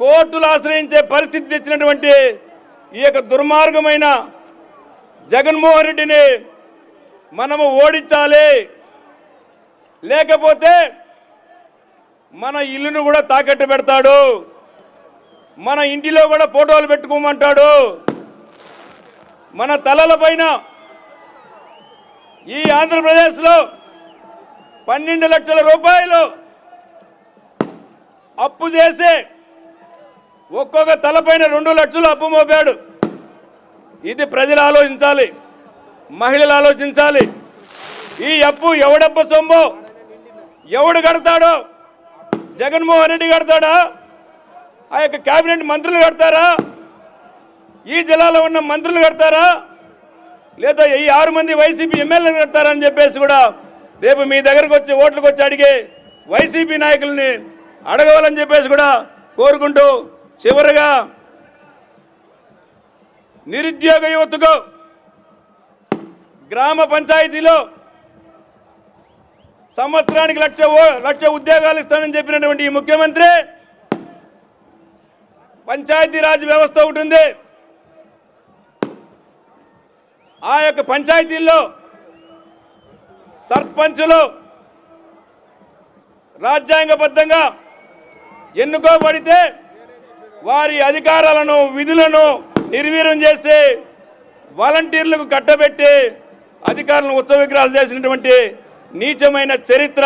కోర్టులు ఆశ్రయించే పరిస్థితి తెచ్చినటువంటి ఈ యొక్క దుర్మార్గమైన జగన్మోహన్ రెడ్డిని మనము ఓడించాలి. లేకపోతే మన ఇల్లును కూడా తాకట్టు పెడతాడు. మన ఇంటిలో కూడా ఫోటోలు పెట్టుకోమంటాడు. మన తలల పైన ఈ ఆంధ్రప్రదేశ్లో పన్నెండు లక్షల రూపాయలు అప్పు చేసే ఒక్కొక్క తలపైన రెండు లక్షలు అప్పు మోపాడు. ఇది ప్రజలు ఆలోచించాలి. మహిళలు ఆలోచించాలి. ఈ అప్పు ఎవడప్ప సొమ్ము ఎవడు కడతాడో? జగన్మోహన్ రెడ్డి కడతాడా? ఆ యొక్క కేబినెట్ మంత్రులు కడతారా? ఈ జిల్లాలో ఉన్న మంత్రులు కడతారా? లేదా ఈ ఆరు మంది వైసీపీ ఎమ్మెల్యేలు కడతారని చెప్పేసి కూడా రేపు మీ దగ్గరకు వచ్చి ఓట్లకు వచ్చి అడిగే వైసీపీ నాయకుల్ని అడగవాలని చెప్పేసి కూడా కోరుకుంటూ చివరిగా నిరుద్యోగ యువతకు గ్రామ పంచాయతీలో సంవత్సరానికి లక్ష ఓ- లక్ష ఉద్యోగాలు ఇస్తానని చెప్పినటువంటి ఈ ముఖ్యమంత్రి పంచాయతీరాజ్ వ్యవస్థ ఒకటి ఉంది. ఆ యొక్క పంచాయతీల్లో సర్పంచులు రాజ్యాంగబద్ధంగా ఎన్నుకోబడితే వారి అధికారాలను విధులను నిర్వీర్యం చేసి వాలంటీర్లకు కట్టబెట్టి అధికారులను ఉత్సవ విగ్రహాలు చేసినటువంటి నీచమైన చరిత్ర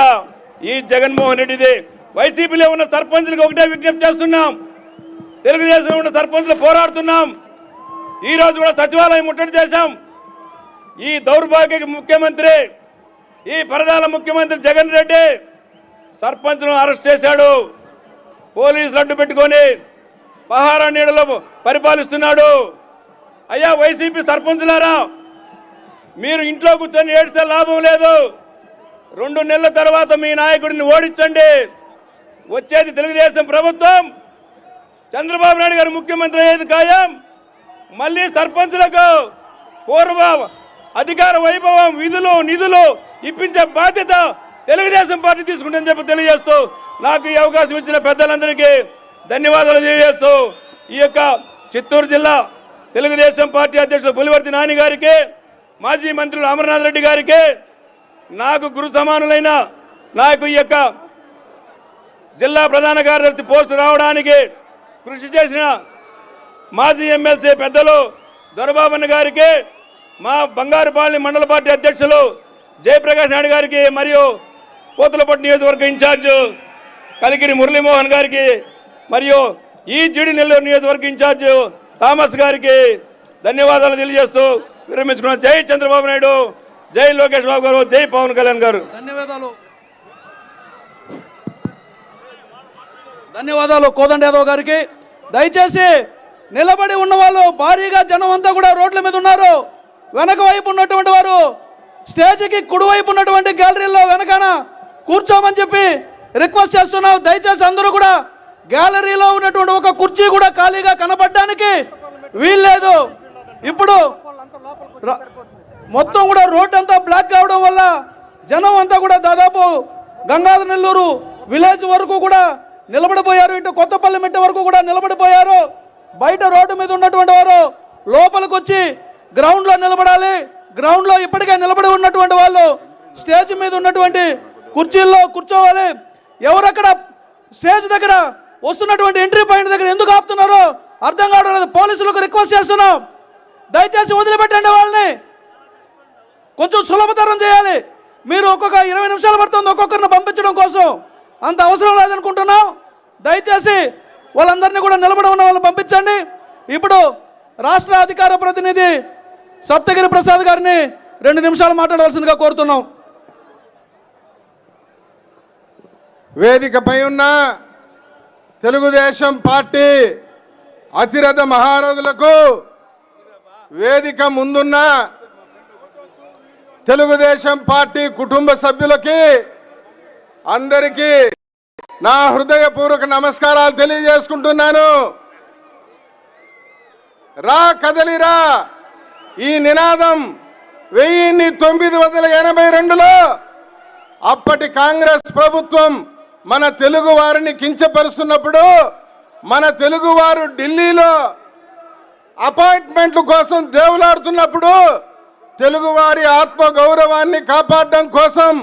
ఈ జగన్మోహన్ రెడ్డిది. వైసీపీలో ఉన్న సర్పంచులకు ఒకటే విజ్ఞప్తి చేస్తున్నాం. తెలుగుదేశం ఉన్న సర్పంచులు పోరాడుతున్నాం. ఈ రోజు కూడా సచివాలయం ముట్టడి చేశాం. ఈ దౌర్భాగ్య ముఖ్యమంత్రి ఈ పరదాల ముఖ్యమంత్రి జగన్ రెడ్డి సర్పంచ్ను అరెస్ట్ చేశాడు. పోలీసులు అడ్డు పెట్టుకొని పహారా నీడలో పరిపాలిస్తున్నాడు. అయ్యా వైసీపీ సర్పంచులారా మీరు ఇంట్లో కూర్చొని ఏడిస్తే లాభం లేదు. రెండు నెలల తర్వాత మీ నాయకుడిని ఓడించండి. వచ్చేది తెలుగుదేశం ప్రభుత్వం. చంద్రబాబు నాయుడు గారు ముఖ్యమంత్రి అయ్యేది ఖాయం. మళ్ళీ సర్పంచులకు పూర్వ అధికార వైభవం విధులు నిధులు ఇప్పించే బాధ్యత తెలుగుదేశం పార్టీ తీసుకుంటుందని చెప్పి తెలియజేస్తూ నాకు ఈ అవకాశం ఇచ్చిన పెద్దలందరికీ ధన్యవాదాలు తెలియజేస్తూ ఈ యొక్క చిత్తూరు జిల్లా తెలుగుదేశం పార్టీ అధ్యక్షుడు పులివర్తి నాని గారికి మాజీ మంత్రులు అమర్నాథ్ రెడ్డి గారికి నాకు గురు సమానులైన నాకు ఈ యొక్క జిల్లా ప్రధాన కార్యదర్శి పోస్టు రావడానికి కృషి చేసిన మాజీ ఎమ్మెల్సీ పెద్దలు దొరబాబన్న గారికి మా బంగారుపాలెం మండల పార్టీ అధ్యక్షులు జయప్రకాష్ నాయుడు గారికి మరియు పోతులపట్టు నియోజకవర్గ ఇన్ఛార్జ్ కలికిరి మురళీమోహన్ గారికి మరియు ఈ జీడి నెల్లూరు నియోజకవర్గ ఇన్ఛార్జ్ థామస్ గారికి ధన్యవాదాలు తెలియజేస్తూ విరమించుకున్నాం జై చంద్రబాబు నాయుడు జై లోకేష్ బాబు గారు జై పవన్ కళ్యాణ్ గారు. ధన్యవాదాలు. ధన్యవాదాలు కోదండ యాదవ్ గారికి. దయచేసి నిలబడి ఉన్న వాళ్ళు భారీగా జనం అంతా కూడా రోడ్ల మీద ఉన్నారు. వెనక వైపు ఉన్నటువంటి వారు స్టేజ్కి కుడివైపు ఉన్నటువంటి గ్యాలరీలో వెనకాన కూర్చోమని చెప్పి రిక్వెస్ట్ చేస్తున్నాం. దయచేసి అందరూ కూడా గ్యాలరీలో ఉన్నటువంటి ఒక కుర్చీ కూడా ఖాళీగా కనబడడానికి వీల్లేదు. ఇప్పుడు మొత్తం కూడా రోడ్ అంతా బ్లాక్ కావడం వల్ల జనం అంతా కూడా దాదాపు గంగాధర నెల్లూరు విలేజ్ వరకు కూడా నిలబడిపోయారు. ఇటు కొత్తపల్లి మిట్ట వరకు కూడా నిలబడిపోయారు. బయట రోడ్డు మీద ఉన్నటువంటి వారు లోపలికి వచ్చి గ్రౌండ్లో నిలబడాలి. గ్రౌండ్లో ఇప్పటికే నిలబడి ఉన్నటువంటి వాళ్ళు స్టేజ్ మీద ఉన్నటువంటి కుర్చీల్లో కూర్చోవాలి. ఎవరక్కడ స్టేజ్ దగ్గర వస్తున్నటువంటి ఎంట్రీ పాయింట్ దగ్గర ఎందుకు ఆపుతున్నారో అర్థం కావడం లేదు. పోలీసులకు రిక్వెస్ట్ చేస్తున్నాం. దయచేసి వదిలిపెట్టండి వాళ్ళని. కొంచెం సులభతరం చేయాలి. మీరు ఒక్కొక్క ఇరవై నిమిషాలు పడుతుంది ఒక్కొక్కరిని పంపించడం కోసం. అంత అవసరం లేదనుకుంటున్నాం. దయచేసి వాళ్ళందరినీ కూడా నిలబడి ఉన్న వాళ్ళని పంపించండి. ఇప్పుడు రాష్ట్ర అధికార ప్రతినిధి సప్తగిరి ప్రసాద్ గారిని రెండు నిమిషాలు మాట్లాడవలసిందిగా కోరుతున్నాం. వేదికపై ఉన్న తెలుగుదేశం పార్టీ అతిరథ మహారథులకు వేదిక ముందున్న తెలుగుదేశం పార్టీ కుటుంబ సభ్యులకి అందరికీ నా హృదయపూర్వక నమస్కారాలు తెలియజేసుకుంటున్నాను. రా కదలిరా ఈ నినాదం వెయ్యిన్ని తొమ్మిది వందల ఎనభై రెండులో అప్పటి కాంగ్రెస్ ప్రభుత్వం మన తెలుగు వారిని కించపరుస్తున్నప్పుడు మన తెలుగువారు ఢిల్లీలో అపాయింట్మెంట్ల కోసం దేవులాడుతున్నప్పుడు తెలుగువారి ఆత్మ గౌరవాన్ని కాపాడడం కోసం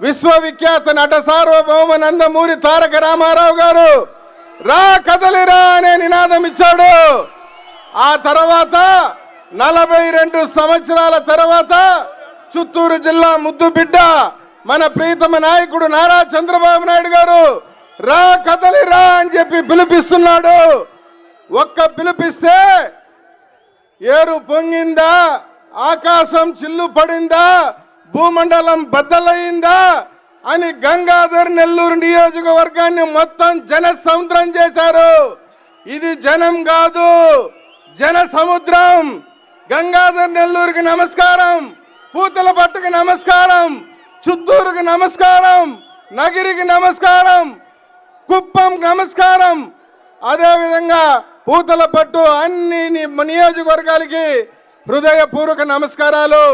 విశ్వవిఖ్యాత నట సార్వభౌమ నందమూరి తారక రామారావు గారు రా కదలిరా అనే నినాదం ఇచ్చాడు. ఆ తర్వాత నలభై రెండు సంవత్సరాల తర్వాత చిత్తూరు జిల్లా ముద్దుబిడ్డ మన ప్రీతమ నాయకుడు నారా చంద్రబాబు నాయుడు గారు రా కదలిరా అని చెప్పి పిలిపిస్తున్నాడు. ఒక్క పిలిపిస్తే ఏరు పొంగిందా? ఆకాశం చిల్లు పడిందా? భూమండలం బద్దలయ్యిందా అని గంగాధర్ నెల్లూరు నియోజకవర్గాన్ని మొత్తం జన సముద్రం చేశారు. ఇది జనం కాదు జన సముద్రం. గంగాధర్ నెల్లూరుకి నమస్కారం. పూతల పట్టుకు నమస్కారం. చిత్తూరుకి నమస్కారం నగిరికి నమస్కారం కుప్పం నమస్కారం. అదేవిధంగా పూతల పట్టు అన్ని నియోజకవర్గాలకి హృదయపూర్వక నమస్కారాలు.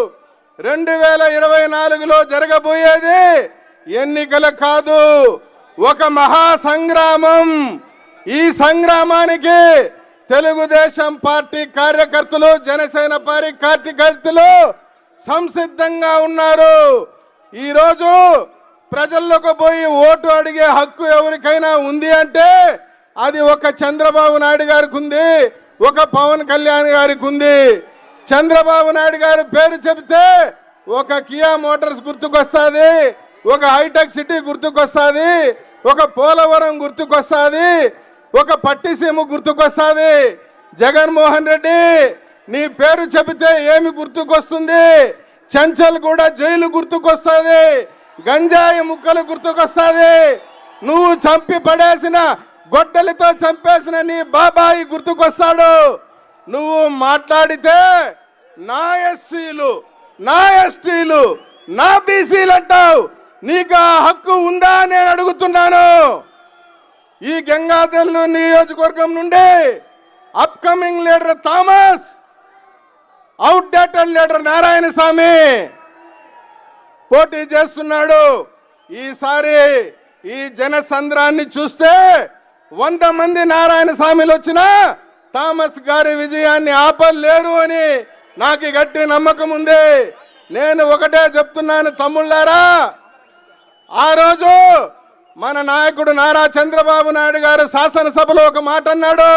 రెండు వేల ఇరవై నాలుగులో జరగబోయేది ఎన్నికల కాదు ఒక మహా సంగ్రామం ఈ సంగ్రామానికి తెలుగుదేశం పార్టీ కార్యకర్తలు జనసేన పార్టీ కార్యకర్తలు సంసిద్ధంగా ఉన్నారు. ఈరోజు ప్రజల్లోకి పోయి ఓటు అడిగే హక్కు ఎవరికైనా ఉంది అంటే అది ఒక చంద్రబాబు నాయుడు గారికి ఉంది ఒక పవన్ కళ్యాణ్ గారికి ఉంది. చంద్రబాబు నాయుడు గారి పేరు చెబితే ఒక కియా మోటార్స్ గుర్తుకొస్తుంది ఒక హైటెక్ సిటీ గుర్తుకొస్తుంది ఒక పోలవరం గుర్తుకొస్తుంది ఒక పట్టిసీమ గుర్తుకొస్తుంది. జగన్మోహన్ రెడ్డి నీ పేరు చెబితే ఏమి గుర్తుకొస్తుంది? చెంచల్ కూడా జైలు గుర్తుకొస్తుంది. గంజాయి ముక్కలు గుర్తుకొస్తుంది. నువ్వు చంపి పడేసిన గొడ్డలితో చంపేసిన నీ బాబాయి గుర్తుకొస్తాడు. నువ్వు మాట్లాడితే నా ఎస్సీలు నా ఎస్టీలు నా బీసీలు అంటావు. నీకు ఆ హక్కు ఉందా నేను అడుగుతున్నాను. ఈ గంగాధర్లు నియోజకవర్గం నుండి upcoming leader Thomas outdated leader Narayana Swamy పోటీ చేస్తున్నాడు. ఈసారి ఈ జనసంద్రాన్ని చూస్తే వంద మంది నారాయణ స్వామిలు వచ్చినా థామస్ గారి విజయాన్ని ఆపలేరు అని నాకు గట్టి నమ్మకం ఉంది. నేను ఒకటే చెప్తున్నాను తమ్ముళ్ళారా ఆ రోజు మన నాయకుడు నారా చంద్రబాబు నాయుడు గారు శాసనసభలో ఒక మాట అన్నాడు.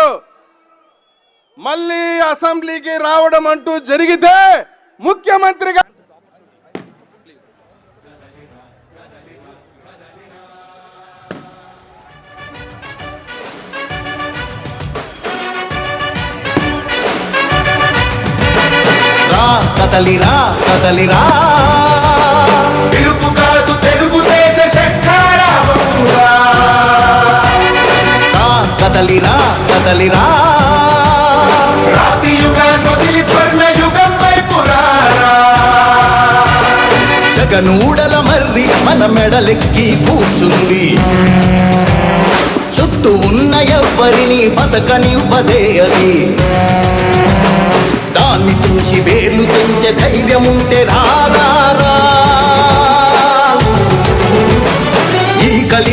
మళ్ళీ అసెంబ్లీకి రావడం అంటూ జరిగితే ముఖ్యమంత్రిగా రా కదలిరా కదలిరా పిలుపు కాదు తెలుగుదేశ శంఖారావమురా రా కదలిరా కదలిరా మన మెడలెక్కి కూర్చుంది. చుట్టూ ఉన్న ఎవ్వరిని బతకనివ్వదే అది. దాన్ని తుంచి వేర్లు తెంచే ధైర్యం ఉంటే